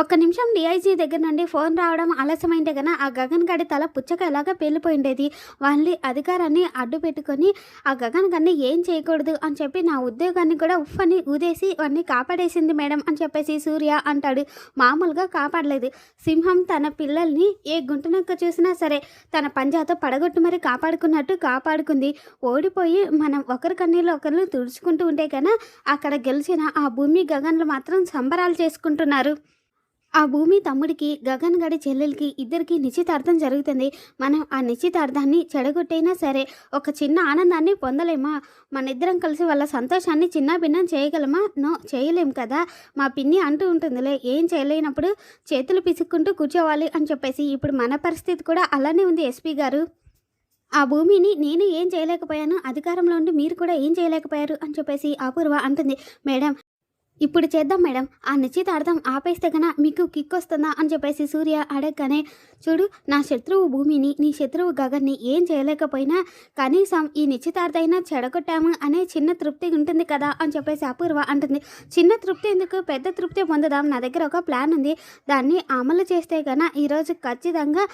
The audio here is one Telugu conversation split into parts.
ఒక్క నిమిషం డిఐజీ దగ్గర నుండి ఫోన్ రావడం ఆలస్యమైంటే గన ఆ గగన్ గడి తల పుచ్చక ఎలాగా పేలిపోయిండేది? వాళ్ళని అధికారాన్ని అడ్డు పెట్టుకొని ఆ గగన్ గారిని ఏం చేయకూడదు అని చెప్పి నా ఉద్యోగాన్ని కూడా ఉఫ్ అని ఊదేసి వాడిని కాపాడేసింది మేడం అని చెప్పేసి సూర్య అంటాడు. మామూలుగా కాపాడలేదు. సింహం తన పిల్లల్ని ఏ గుంటనక్క చూసినా సరే తన పంజాతో పడగొట్టు మరి కాపాడుకున్నట్టు కాపాడుకుంది. ఓడిపోయి మనం ఒకరి కన్నీళ్ళు ఒకరు తుడుచుకుంటూ ఉంటే కన్నా అక్కడ గెలిచిన ఆ భూమి గగన్లు మాత్రం సంబరాలు చేసుకుంటున్నారు. ఆ భూమి తమ్ముడికి గగన్ గడి చెల్లెలకి ఇద్దరికి నిశ్చితార్థం జరుగుతుంది. మనం ఆ నిశ్చితార్థాన్ని చెడగొట్టైనా సరే ఒక చిన్న ఆనందాన్ని పొందలేమా? మన ఇద్దరం కలిసి వాళ్ళ సంతోషాన్ని చిన్న భిన్నం చేయగలమా? నో చేయలేం కదా? మా పిన్ని అంటూ ఉంటుందిలే ఏం చేయలేనప్పుడు చేతులు పిసుక్కుంటూ కూర్చోవాలి అని చెప్పేసి ఇప్పుడు మన పరిస్థితి కూడా అలానే ఉంది ఎస్పీ గారు. ఆ భూమిని నేను ఏం చేయలేకపోయాను? అధికారంలో ఉండి మీరు కూడా ఏం చేయలేకపోయారు? అని చెప్పేసి అపూర్వ అంటుంది. మేడం ఇప్పుడు చేద్దాం మేడం. ఆ నిశ్చితార్థం ఆపేస్తే గన మీకు కిక్ వస్తుందా అని చెప్పేసి సూర్య అడగగానే చూడు నా శత్రువు భూమిని నీ శత్రువు గగన్ని ఏం చేయలేకపోయినా కనీసం ఈ నిశ్చితార్థమైనా చెడగొట్టాము అనే చిన్న తృప్తి ఉంటుంది కదా అని చెప్పేసి అపూర్వ అంటుంది. చిన్న తృప్తి ఎందుకు? పెద్ద తృప్తి పొందుదాం. నా దగ్గర ఒక ప్లాన్ ఉంది. దాన్ని అమలు చేస్తే గన ఈరోజు ఖచ్చితంగా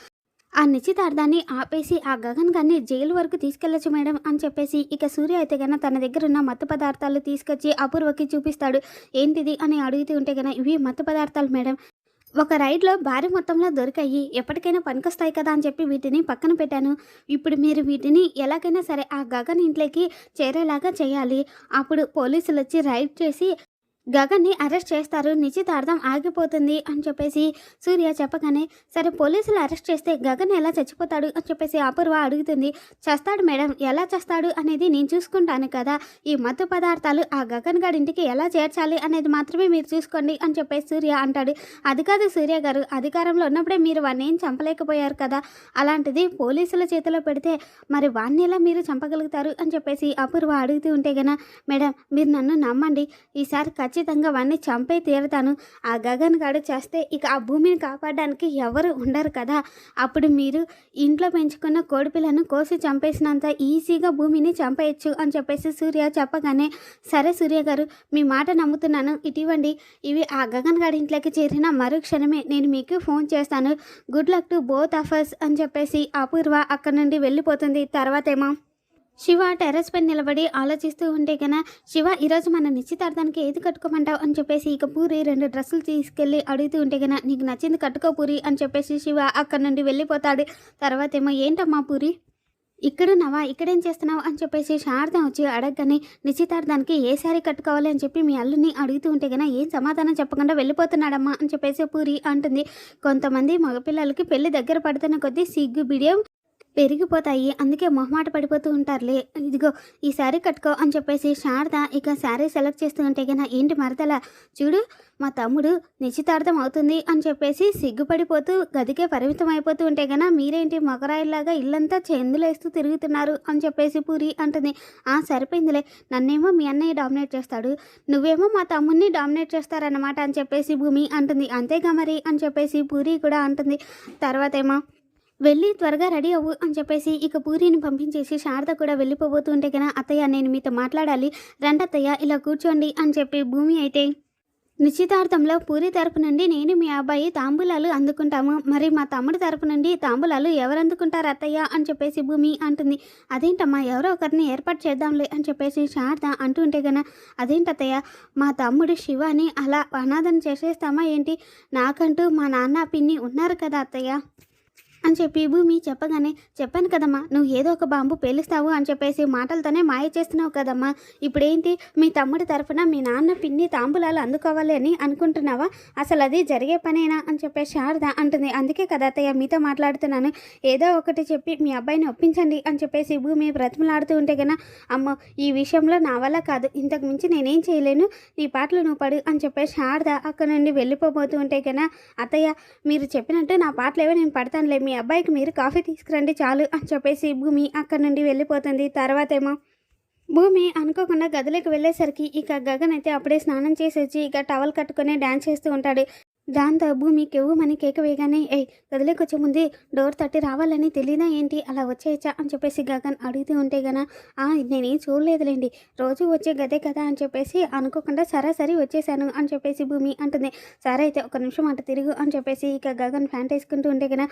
ఆ నిశ్చితార్థాన్ని ఆపేసి ఆ గగన్ గారిని జైలు వరకు తీసుకెళ్ళొచ్చు మేడం అని చెప్పేసి ఇక సూర్య అయితే గన తన దగ్గర ఉన్న మత్తు పదార్థాలు తీసుకొచ్చి అపూర్వకి చూపిస్తాడు. ఏంటిది అని అడుగుతూ ఉంటే గన ఇవి మత్తు పదార్థాలు మేడం. ఒక రైడ్లో భారీ మొత్తంలో దొరికాయి. ఎప్పటికైనా పనికొస్తాయి కదా అని చెప్పి వీటిని పక్కన పెట్టాను. ఇప్పుడు మీరు వీటిని ఎలాగైనా సరే ఆ గగన్ ఇంట్లోకి చేరేలాగా చేయాలి. అప్పుడు పోలీసులు వచ్చి రైడ్ చేసి గగన్ని అరెస్ట్ చేస్తారు. నిశ్చితార్థం ఆగిపోతుంది అని చెప్పేసి సూర్య చెప్పగానే సరే పోలీసులు అరెస్ట్ చేస్తే గగన్ ఎలా చచ్చిపోతాడు అని చెప్పేసి అపూర్వ అడుగుతుంది. చేస్తాడు మేడం ఎలా చేస్తాడు అనేది నేను చూసుకుంటాను కదా. ఈ మత్తు పదార్థాలు ఆ గగన్ గారి ఇంటికి ఎలా చేర్చాలి అనేది మాత్రమే మీరు చూసుకోండి అని చెప్పేసి సూర్య అంటాడు. అది కాదు సూర్య గారు అధికారంలో ఉన్నప్పుడే మీరు వాడిని ఏం చంపలేకపోయారు కదా. అలాంటిది పోలీసుల చేతిలో పెడితే మరి వాడిని ఎలా మీరు చంపగలుగుతారు అని చెప్పేసి అపూర్వ అడుగుతూ ఉంటే గన మేడం మీరు నన్ను నమ్మండి. ఈసారి ఖచ్చితంగా వాడిని చంపే తీరుతాను. ఆ గగన్ గాడు చేస్తే ఇక ఆ భూమిని కాపాడడానికి ఎవరు ఉండరు కదా. అప్పుడు మీరు ఇంట్లో పెంచుకున్న కోడిపిల్లను కోసి చంపేసినంత ఈజీగా భూమిని చంపేయచ్చు అని చెప్పేసి సూర్య చెప్పగానే సరే సూర్య గారు మీ మాట నమ్ముతున్నాను. ఇటీవండి ఇవి ఆ గగన్ గారి ఇంట్లోకి చేరిన మరుక్షణమే నేను మీకు ఫోన్ చేస్తాను. Good luck to both offers అని చెప్పేసి అపూర్వ అక్కడ నుండి వెళ్ళిపోతుంది. తర్వాతేమో శివ టెర్రస్ పైన నిలబడి ఆలోచిస్తూ ఉంటే కన శివ ఈరోజు మన నిశ్చితార్థానికి ఏది కట్టుకోమంటావు? అని చెప్పేసి ఇక పూరి రెండు డ్రెస్సులు తీసుకెళ్ళి అడుగుతూ ఉంటే కన్నా నీకు నచ్చింది కట్టుకో పూరి అని చెప్పేసి శివ అక్కడి నుండి వెళ్ళిపోతాడు. తర్వాత ఏమో ఏంటమ్మా పూరి? ఇక్కడున్నావా? ఇక్కడేం చేస్తున్నావు? అని చెప్పేసి శారద వచ్చి అడగగానే నిశ్చితార్థానికి ఏ శారీ కట్టుకోవాలి? అని చెప్పి మీ అల్లుని అడుగుతూ ఉంటే కన్నా ఏం సమాధానం చెప్పకుండా వెళ్ళిపోతున్నాడమ్మా అని చెప్పేసి పూరి అంటుంది. కొంతమంది మగపిల్లలకి పెళ్ళి దగ్గర పడుతున్న కొద్దీ సిగ్గు బిడియం పెరిగిపోతాయి. అందుకే మొహమాట పడిపోతూ ఉంటారులే. ఇదిగో ఈ శారీ కట్టుకో అని చెప్పేసి శారద ఇక శారీ సెలెక్ట్ చేస్తూ ఉంటే కన్నా ఏంటి మరదల? చూడు మా తమ్ముడు నిశ్చితార్థం అవుతుంది అని చెప్పేసి సిగ్గుపడిపోతూ గదికే పరిమితం అయిపోతూ ఉంటే కన్నా మీరేంటి మొగరాయిలాగా ఇల్లంతా చెందులేస్తూ తిరుగుతున్నారు అని చెప్పేసి పూరి అంటుంది. ఆ సరిపోయిందిలే. నన్నేమో మీ అన్నయ్య డామినేట్ చేస్తాడు. నువ్వేమో మా తమ్ముడిని డామినేట్ చేస్తారన్నమాట అని చెప్పేసి భూమి అంటుంది. అంతేగా మరి అని చెప్పేసి పూరి కూడా అంటుంది. తర్వాత ఏమో వెళ్ళి త్వరగా రెడీ అవ్వు అని చెప్పేసి ఇక పూరిని పంపించేసి శారద కూడా వెళ్ళిపోబోతుంటే కదా అత్తయ్య నేను మీతో మాట్లాడాలి. రండత్తయ్య ఇలా కూర్చోండి అని చెప్పి భూమి అయితే నిశ్చితార్థంలో పూరి తరపు నుండి నేను మీ అబ్బాయి తాంబూలాలు అందుకుంటాము. మరి మా తమ్ముడి తరపు నుండి తాంబూలాలు ఎవరు అందుకుంటారు అత్తయ్య అని చెప్పేసి భూమి అంటుంది. అదేంటమ్మా ఎవరో ఒకరిని ఏర్పాటు చేద్దాంలే అని చెప్పేసి శారద అంటుంటే గన అదేంటత్తయ్య మా తమ్ముడు శివాని అలా అనాథం చేసేస్తామా ఏంటి? నాకంటూ మా నాన్న పిన్ని ఉన్నారు కదా అత్తయ్య. అని చెప్పి భూమి చెప్పగానే చెప్పాను కదమ్మా నువ్వు ఏదో ఒక బాంబు పేలుస్తావు అని చెప్పేసి మాటలతోనే మాయ చేస్తున్నావు కదమ్మా. ఇప్పుడేంటి? మీ తమ్ముడి తరఫున మీ నాన్న పిన్ని తాంబూలాలు అందుకోవాలి అని అనుకుంటున్నావా? అసలు అది జరిగే పనేనా? అని చెప్పే శారద అంటుంది. అందుకే కదా అత్తయ్య మీతో మాట్లాడుతున్నాను. ఏదో ఒకటి చెప్పి మీ అబ్బాయిని ఒప్పించండి అని చెప్పేసి భూమి బ్రతిమలాడుతూ ఉంటే కన్నా అమ్మో ఈ విషయంలో నా వల్ల కాదు. ఇంతకు మించి నేనేం చేయలేను. నీ పాటలు నువ్వు పడు అని చెప్పే శారద అక్కడ నుండి వెళ్ళిపోబోతూ ఉంటే కన్నా అత్తయ్య మీరు చెప్పినట్టు నా పాటలు ఏవో నేను పడతానులే. మీ అబ్బాయికి మీరు కాఫీ తీసుకురండి చాలు అని చెప్పేసి భూమి అక్కడి నుండి వెళ్ళిపోతుంది. తర్వాత ఏమో భూమి అనుకోకుండా గదిలోకి వెళ్ళేసరికి ఇక గగన్ అయితే అప్పుడే స్నానం చేసి వచ్చి ఇక టవల్ కట్టుకొని డ్యాన్స్ చేస్తూ ఉంటాడు. దాంతో భూమి కెవ్వుమని కేక వేయగానే ఏ గదిలోకి వచ్చే ముందే డోర్ తట్టి రావాలని తెలియదా ఏంటి? అలా వచ్చేయచ్చా? అని చెప్పేసి గగన్ అడుగుతూ ఉంటే గన "ఆ, నేనేం చూడలేదులేండి. రోజు వచ్చే గదే కదా? అని చెప్పేసి అనుకోకుండా సరాసరి వచ్చేసాను అని చెప్పేసి భూమి అంటుంది. సరే అయితే ఒక నిమిషం అటు తిరుగు అని చెప్పేసి ఇక గగన్ ఫ్యాంట్ వేసుకుంటూ ఉంటే గన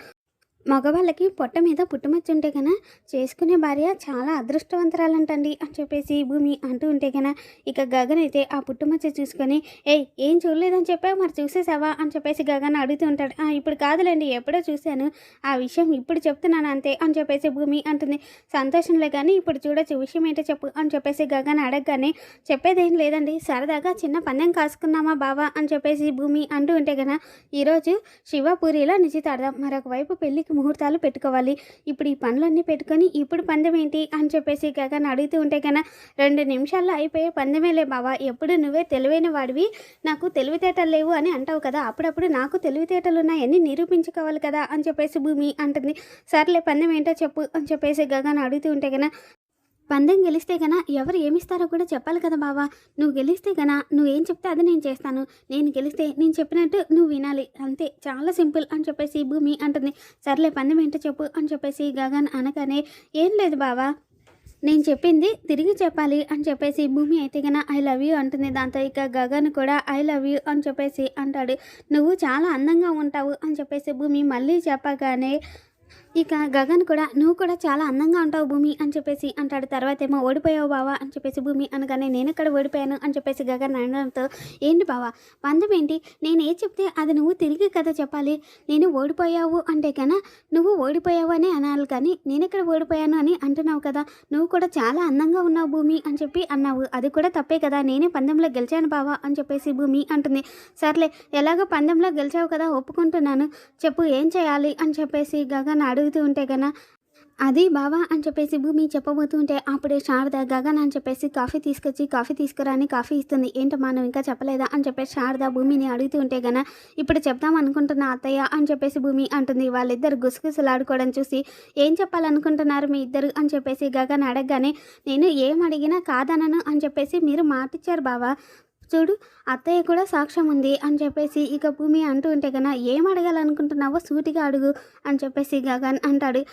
మగవాళ్ళకి పొట్ట మీద పుట్టుమచ్చు ఉంటే గన చేసుకునే భార్య చాలా అదృష్టవంతరాలంటండి అని చెప్పేసి భూమి అంటూ ఉంటే కన ఇక గగన్ అయితే ఆ పుట్టుమచ్చ చూసుకొని ఏయ్ ఏం చూడలేదని చెప్పావు? మరి చూసేసావా? అని చెప్పేసి గగన్ అడుగుతూ ఉంటాడు. "ఆ, ఇప్పుడు కాదులేండి ఎప్పుడో చూశాను. ఆ విషయం ఇప్పుడు చెప్తున్నాను అంతే అని చెప్పేసి భూమి అంటుంది. సంతోషంలో కానీ ఇప్పుడు చూడొచ్చు విషయం ఏంటో చెప్పు అని చెప్పేసి గగన్ అడగగానే చెప్పేదేం లేదండి సరదాగా చిన్న పందెం కాసుకున్నామా బావా? అని చెప్పేసి భూమి అంటూ ఉంటే కన ఈరోజు శివపూరిలో నిశ్చితార్థం. మరొక వైపు పెళ్ళికి ముహూర్తాలు పెట్టుకోవాలి. ఇప్పుడు ఈ పనులన్నీ పెట్టుకొని ఇప్పుడు పందెం ఏంటి అని చెప్పేసి గగన్ అడుగుతూ ఉంటే కన్నా రెండు నిమిషాల్లో అయిపోయే పందెమేలే బావా. ఎప్పుడు నువ్వే తెలివైన వాడివి. నాకు తెలివితేటలు లేవు అని అంటావు కదా. అప్పుడప్పుడు నాకు తెలివితేటలు ఉన్నాయని నిరూపించుకోవాలి కదా అని చెప్పేసి భూమి అంటుంది. సర్లే పందెం ఏంటో చెప్పు అని చెప్పేసి గగన్ అడుగుతూ ఉంటే కన్నా పందెం గెలిస్తే గన ఎవరు ఏమిస్తారో కూడా చెప్పాలి కదా బావా. నువ్వు గెలిస్తే గన నువ్వేం చెప్తే అది నేను చేస్తాను. నేను గెలిస్తే నేను చెప్పినట్టు నువ్వు వినాలి. అంతే. చాలా సింపుల్ అని చెప్పేసి భూమి అంటుంది. సర్లే పందెం ఏంటో చెప్పు అని చెప్పేసి గగన్ అనగానే ఏం లేదు బావా. నేను చెప్పింది తిరిగి చెప్పాలి అని చెప్పేసి భూమి అయితే గన ఐ లవ్ యూ అంటుంది. దాంతో ఇక గగన్ కూడా ఐ లవ్ యూ అని చెప్పేసి అంటాడు. నువ్వు చాలా అందంగా ఉంటావు అని చెప్పేసి భూమి మళ్ళీ చెప్పగానే ఇక గగన్ కూడా నువ్వు కూడా చాలా అందంగా ఉంటావు భూమి అని చెప్పేసి అంటాడు. తర్వాత ఏమో ఓడిపోయావు బావా అని చెప్పేసి భూమి అనగానే నేను ఎక్కడ ఓడిపోయాను అని చెప్పేసి గగన్ అనడంతో ఏంటి బావా పందెం ఏంటి? నేను ఏది చెప్తే అది నువ్వు తిరిగి కదా చెప్పాలి. నేను ఓడిపోయావు అంటే కన్నా నువ్వు ఓడిపోయావు అని అనాలి కానీ నేను ఎక్కడ ఓడిపోయాను అని అంటున్నావు కదా నువ్వు కూడా చాలా అందంగా ఉన్నావు భూమి అని చెప్పి అన్నావు. అది కూడా తప్పే కదా నేనే పందెంలో గెలిచాను బావా అని చెప్పేసి భూమి అంటుంది. సర్లే ఎలాగో పందెంలో గెలిచావు కదా ఒప్పుకుంటున్నాను. చెప్పు ఏం చేయాలి అని చెప్పేసి గగన్ అడుగుతూ ఉంటే కన్నా అది బావా అని చెప్పేసి భూమి చెప్పబోతుంటే అప్పుడే శారద గగన్ అని చెప్పేసి కాఫీ తీసుకొచ్చి కాఫీ తీసుకురాని కాఫీ ఇస్తుంది. ఏంటో మనం ఇంకా చెప్పలేదా? అని చెప్పేసి శారద భూమిని అడుగుతూ ఉంటే గన ఇప్పుడు చెప్దాం అనుకుంటున్న అత్తయ్య అని చెప్పేసి భూమి అంటుంది. వాళ్ళిద్దరు గుసగుసలాడుకోవడం చూసి ఏం చెప్పాలనుకుంటున్నారు మీ ఇద్దరు? అని చెప్పేసి గగన్ అడగగానే నేను ఏం అడిగినా కాదనను అని చెప్పేసి మీరు మాటిచ్చారు బావా. చూడు అత్తయ్య కూడా సాక్ష్యం ఉంది అని చెప్పేసి ఇక భూమి అంటూ ఉంటే కన్నా ఏం అడగాలనుకుంటున్నావో సూటిగా అడుగు అని చెప్పేసి గగన్ అంటాడు.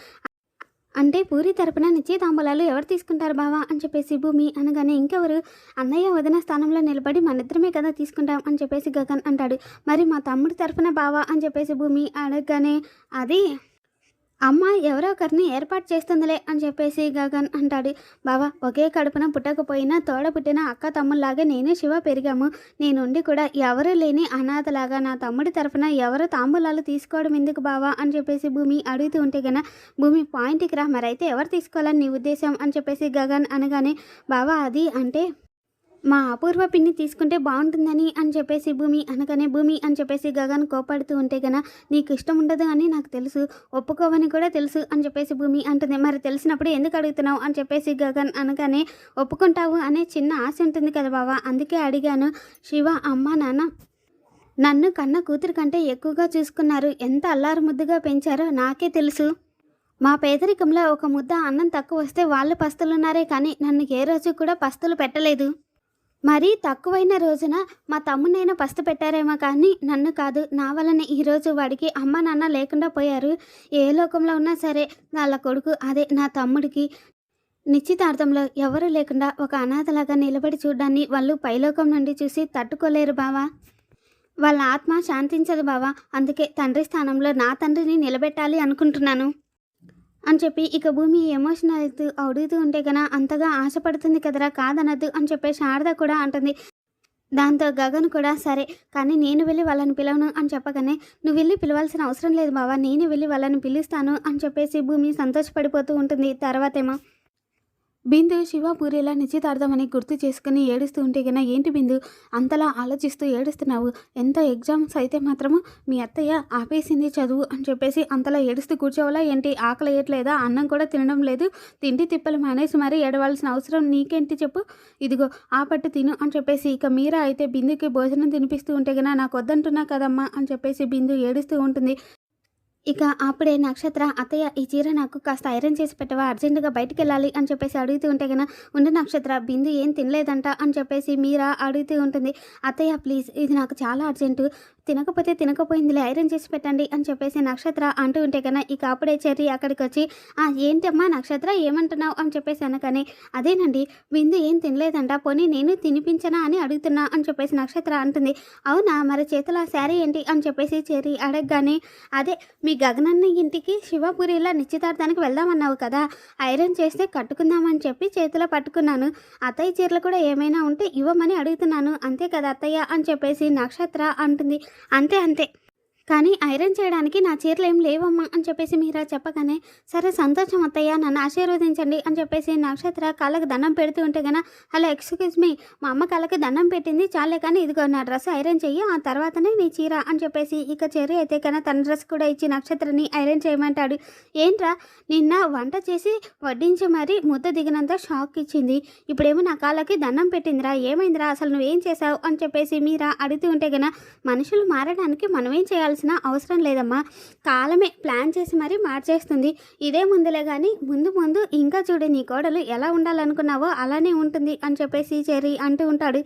అంటే పూరి తరపున నిశ్చయితాంబూలాలు ఎవరు తీసుకుంటారు బావా అని చెప్పేసి భూమి అనగానే ఇంకెవరు? అన్నయ్య వదిన స్థానంలో నిలబడి మన ఇద్దరమే కదా తీసుకుంటాం అని చెప్పేసి గగన్ అంటాడు. మరి మా తమ్ముడి తరపున బావా అని చెప్పేసి భూమి అడగగానే అది అమ్మ ఎవరో ఒకరిని ఏర్పాటు చేస్తుందిలే అని చెప్పేసి గగన్ అంటాడు. బావా ఒకే కడుపున పుట్టకపోయినా తోడ పుట్టిన అక్క తమ్ముళ్ళలాగా నేను శివ పెరిగాము. నేనుండి కూడా ఎవరు లేని అనాథలాగా నా తమ్ముడి తరఫున ఎవరు తాంబూలాలు తీసుకోవడం ఎందుకు బావా అని చెప్పేసి భూమి అడుగుతూ ఉంటే గన భూమి పాయింట్కి రా మరైతే ఎవరు తీసుకోవాలని నీ ఉద్దేశం అని చెప్పేసి గగన్ అనగానే బావా అది అంటే మా అపూర్వ పిన్ని తీసుకుంటే బాగుంటుందని అని చెప్పేసి భూమి అనగానే భూమి అని చెప్పేసి గగన్ కోపడుతూ ఉంటే గన నీకు ఇష్టం ఉండదు అని నాకు తెలుసు ఒప్పుకోవని కూడా తెలుసు అని చెప్పేసి భూమి అంటుంది. మరి తెలిసినప్పుడు ఎందుకు అడుగుతున్నావు అని చెప్పేసి గగన్ అనగానే ఒప్పుకుంటావు అనే చిన్న ఆశ ఉంటుంది కదా బావా. అందుకే అడిగాను శివ అమ్మ నాన్న నన్ను కన్న కూతురు కంటే ఎక్కువగా చూసుకున్నారు. ఎంత అల్లారు ముద్దుగా పెంచారో నాకే తెలుసు. మా పేదరికంలో ఒక ముద్ద అన్నం తక్కువ వస్తే వాళ్ళు పస్తులున్నారే కానీ నన్ను ఏ రోజు కూడా పస్తులు పెట్టలేదు. మరీ తక్కువైన రోజున మా తమ్మునైనా పస్తు పెట్టారేమో కానీ నన్ను కాదు. నా వలన ఈరోజు వాడికి అమ్మ నాన్న లేకుండా పోయారు. ఏ లోకంలో ఉన్నా సరే వాళ్ళ కొడుకు అదే నా తమ్ముడికి. నిశ్చితార్థంలో ఎవరు లేకుండా ఒక అనాథలాగా నిలబడి చూడ్డాన్ని వాళ్ళు పైలోకం నుండి చూసి తట్టుకోలేరు బావా. వాళ్ళ ఆత్మ శాంతించదు బావా. అందుకే తండ్రి స్థానంలో నా తండ్రిని నిలబెట్టాలి అనుకుంటున్నాను. అని చెప్పి ఇక భూమి ఎమోషనల్ అవుతూ అడుగుతూ ఉంటే కన్నా అంతగా ఆశపడుతుంది కదరా కాదనద్దు అని చెప్పి శారద కూడా అంటుంది. దాంతో గగన్ కూడా సరే కానీ నేను వెళ్ళి వాళ్ళని పిలవను అని చెప్పగానే నువ్వు వెళ్ళి పిలవాల్సిన అవసరం లేదు బావా నేను వెళ్ళి వాళ్ళని పిలుస్తాను అని చెప్పేసి భూమి సంతోషపడిపోతూ ఉంటుంది. తర్వాతేమో బిందు శివపూరిలా నిశ్చితార్థమని గుర్తు చేసుకుని ఏడుస్తూ ఉంటే గన ఏంటి బిందు అంతలా ఆలోచిస్తూ ఏడుస్తున్నావు? ఎంత ఎగ్జామ్స్ అయితే మాత్రము మీ అత్తయ్య ఆపేసింది చదువు అని చెప్పేసి అంతలా ఏడుస్తూ కూర్చోవాలా? ఏంటి ఆకలి వేయట్లేదా అన్నం కూడా తినడం లేదు. తిండి తిప్పలు మానేసి మరీ ఏడవలసిన అవసరం నీకేంటి చెప్పు. ఇదిగో ఆ పట్టు తిను అని చెప్పేసి ఇక మీరా అయితే బిందుకి భోజనం తినిపిస్తూ ఉంటే గన నాకు వద్దంటున్నా కదమ్మా అని చెప్పేసి బిందు ఏడుస్తూ ఉంటుంది. ఇక అప్పుడే నక్షత్ర అత్తయ్య ఈ చీర నాకు కాస్త ఐరన్ చేసి పెట్టవా? అర్జెంటుగా బయటికి వెళ్ళాలి అని చెప్పేసి అడుగుతూ ఉంటే కన్నా ఉండే నక్షత్ర బిందు ఏం తినలేదంట అని చెప్పేసి మీరా అడుగుతూ ఉంటుంది. అత్తయ్య ప్లీజ్ ఇది నాకు చాలా అర్జెంటు. తినకపోతే తినకపోయిందిలే ఐరన్ చేసి పెట్టండి అని చెప్పేసి నక్షత్ర అంటూ ఉంటే కన్నా ఇక అప్పుడే చెర్రి అక్కడికి వచ్చి "ఆ, ఏంటమ్మా నక్షత్ర ఏమంటున్నావు? అని చెప్పేసి అనకని అదేనండి విందు ఏం తినలేదంట పోనీ నేను తినిపించనా అని అడుగుతున్నా అని చెప్పేసి నక్షత్ర అంటుంది. అవునా మరి చేతిలో ఆ శారీ ఏంటి? అని చెప్పేసి చెర్రి అడగగానే అదే మీ గగనన్న ఇంటికి శివపురిలో నిశ్చితార్థానికి వెళ్దామన్నావు కదా ఐరన్ చేస్తే కట్టుకుందామని చెప్పి చేతిలో పట్టుకున్నాను. అత్తయ్య చీరలు కూడా ఏమైనా ఉంటే ఇవ్వమని అడుగుతున్నాను అంతే కదా అత్తయ్య? అని చెప్పేసి నక్షత్ర అంటుంది. అంతే అంతే. కానీ ఐరన్ చేయడానికి నా చీరలు ఏం లేవమ్మా అని చెప్పేసి మీరా చెప్పగానే సరే సంతోషం అత్తయ్య నన్ను ఆశీర్వదించండి అని చెప్పేసి నక్షత్ర కాళ్ళకు దండం పెడుతూ ఉంటే గన హలో ఎక్స్క్యూజ్ మీ మా అమ్మ కళ్ళకి దండం పెట్టింది చాలే కానీ ఇదిగో నా డ్రెస్ ఐరన్ చెయ్యి ఆ తర్వాతనే నీ చీర అని చెప్పేసి ఇక చెర్రి అయితే కన్నా తన డ్రెస్ కూడా ఇచ్చి నక్షత్రని ఐరన్ చేయమంటాడు. ఏంట్రా నిన్న వంట చేసి వడ్డించి మరీ ముద్ద దిగినంత షాక్ ఇచ్చింది ఇప్పుడేమో నా కాళ్ళకి దండం పెట్టిందిరా ఏమైందిరా అసలు నువ్వేం చేసావు అని చెప్పేసి మీరా అడుగుతూ ఉంటే గన మనుషులు మారడానికి మనమేం మార్చాల్సిన అవసరం లేదమ్మా. కాలమే ప్లాన్ చేసి మరీ మార్చేస్తుంది. ఇదే ముందులే కానీ ముందు ముందు ఇంకా చూడు నీ కోడలు ఎలా ఉండాలనుకున్నావో అలానే ఉంటుంది అని చెప్పేసి చెరి అంటూ ఉంటాడు.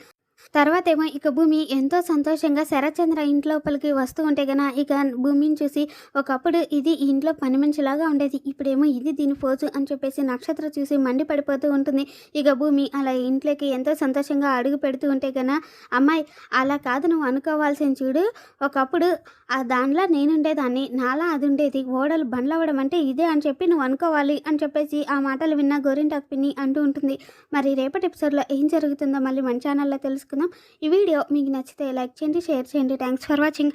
తర్వాత ఏమో ఇక భూమి ఎంతో సంతోషంగా శరచంద్ర ఇంట్లోపలికి వస్తూ ఉంటే గన ఇక భూమిని చూసి ఒకప్పుడు ఇది ఈ ఇంట్లో పని మనిషిలాగా ఉండేది ఇప్పుడేమో ఇది దీని పోజు అని చెప్పేసి నక్షత్ర చూసి మండి పడిపోతూ ఉంటుంది. ఇక భూమి అలా ఇంట్లోకి ఎంతో సంతోషంగా అడుగు పెడుతూ ఉంటే గన అమ్మాయి అలా కాదు నువ్వు అనుకోవాల్సిన చూడు ఒకప్పుడు ఆ దానిలా నేనుండేదాన్ని నాలా అది ఉండేది ఓడలు బండ్లవ్వడం అంటే ఇదే అని చెప్పి నువ్వు అనుకోవాలి అని చెప్పేసి ఆ మాటలు విన్న గోరింటాకు పిన్ని అంటూ ఉంటుంది. మరి రేపటి ఎపిసోడ్లో ఏం జరుగుతుందో మళ్ళీ మన ఛానల్లో తెలుసుకుందాం ఈ వీడియో మీకు నచ్చితే లైక్ చేయండి షేర్ చేయండి. Thanks for watching